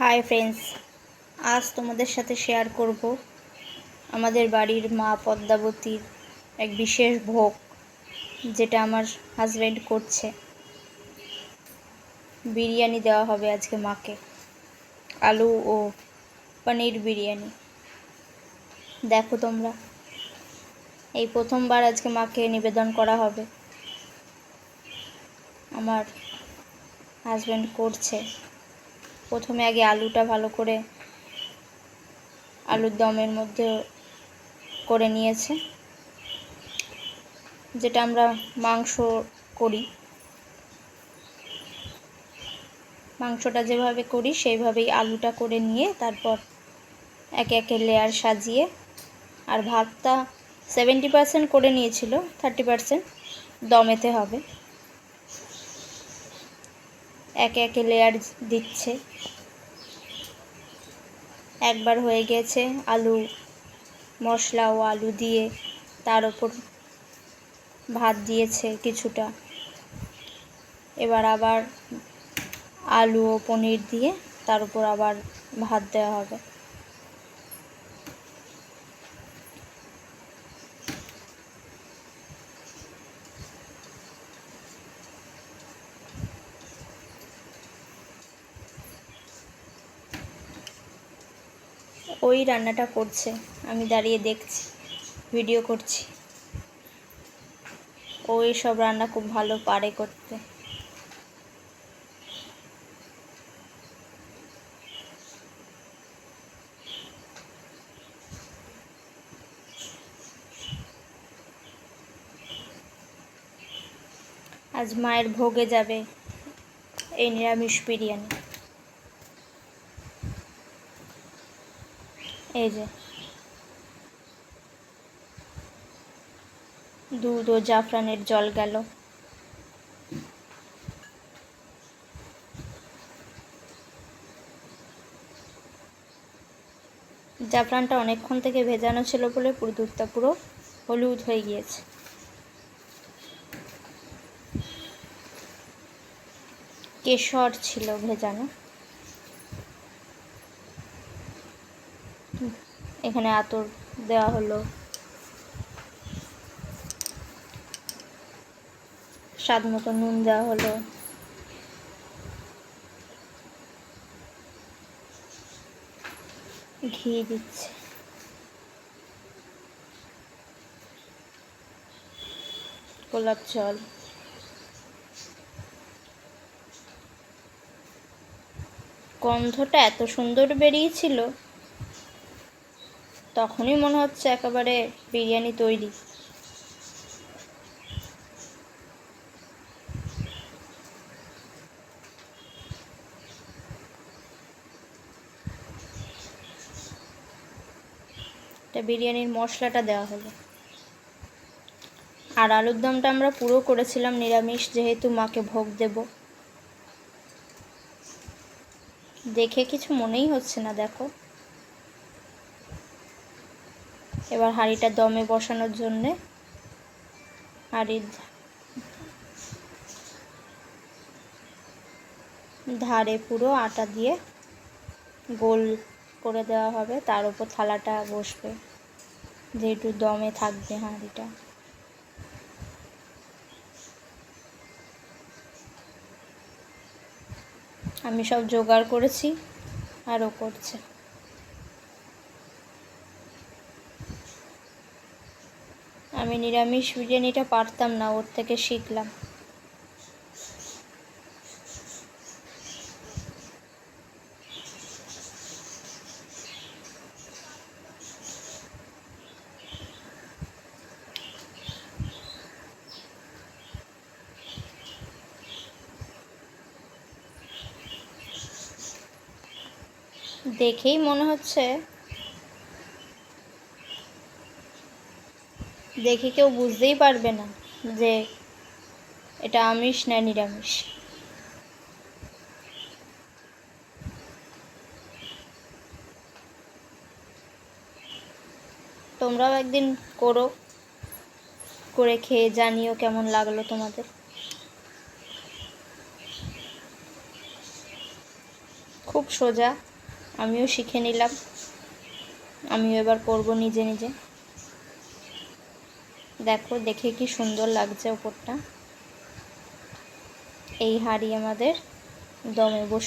Hi friends আজ তোমাদের সাথে শেয়ার করব আমাদের বাড়ির মা পদ্মাবতীর এক বিশেষ ভোগ, যেটা আমার হাজব্যান্ড করছে। বিরিয়ানি দেওয়া হবে আজকে মাকে, আলু ও পনির বিরিয়ানি। দেখো তোমরা, এই প্রথমবার আজকে মাকে নিবেদন করা হবে। আমার হাজব্যান্ড করছে। প্রথমে আগে আলুটা ভালো করে আলুর দমের মধ্যে করে নিয়েছে। যেটা আমরা মাংস করি। মাংসটা যেভাবে করি, সেইভাবেই আলুটা করে নিয়ে তারপর একে একে লেয়ার সাজিয়ে, আর ভাতটা সেভেন্টি পার্সেন্ট করে নিয়েছিল থার্টি পার্সেন্ট দমেতে হবে। একে একে লেয়ার দিচ্ছে। একবার হয়ে গেছে আলু, মশলা ও আলু দিয়ে তার ওপর ভাত দিয়েছে কিছুটা। এবার আবার আলু ও পনির দিয়ে তার উপর আবার ভাত দেওয়া হবে। ওই রান্নাটা করছে। আমি দাঁড়িয়ে দেখছি ভিডিও করছি। ও সব রান্না খুব ভালো পারে করতে। আজ মায়ের ভোগে যাবে এই নিরামিষ বিরিয়ানি। এই যে। দুধ ও জাফরানের জল গেল। জাফরানটা অনেকক্ষণ থেকে ভেজানো ছিল বলে পুরো দুধটা পুরো হলুদ হয়ে গিয়েছে। কেশর ছিল ভেজানো। এখানে আতর দেওয়া হলো। স্বাদ মতো নুন দেওয়া হলো। ঘি দিচ্ছে। গোলাপ জল। গন্ধটা এত সুন্দর বেরিয়েছিল। তখনই মনে হচ্ছে একেবারে বিরিয়ানি তৈরি। এটা বিরিয়ানির মশলাটা দেওয়া হলো। আর আলুর দমটা আমরা পুরো করেছিলাম নিরামিষ, যেহেতু মাকে ভোগ দেব। দেখে কিছু মনেই হচ্ছে না, দেখো। এবার হাঁড়িটা দমে বসানোর জন্যে হাঁড়ির ধারে পুরো আটা দিয়ে গোল করে দেওয়া হবে। তার উপর থালাটা বসবে। যেহেতু দমে থাকবে হাঁড়িটা। আমি সব জোগাড় করেছি, আরও করছে। আমি নিরামিষ বিরিয়ানিটা পারতাম না ওর থেকে শিখলাম। দেখেই মনে হচ্ছে দেখে কেউ বুঝতেই পারবে না যে এটা আমিষ না নিরামিষ। তোমরাও একদিন করো, করে খেয়ে জানিও কেমন লাগল তোমাদের। খুব সোজা, আমিও শিখে নিলাম। আমিও এবার করব নিজে নিজে। দেখো দেখে কি সুন্দর লাগছে ওপরটা। এই হাড়ি আমাদের দমে বস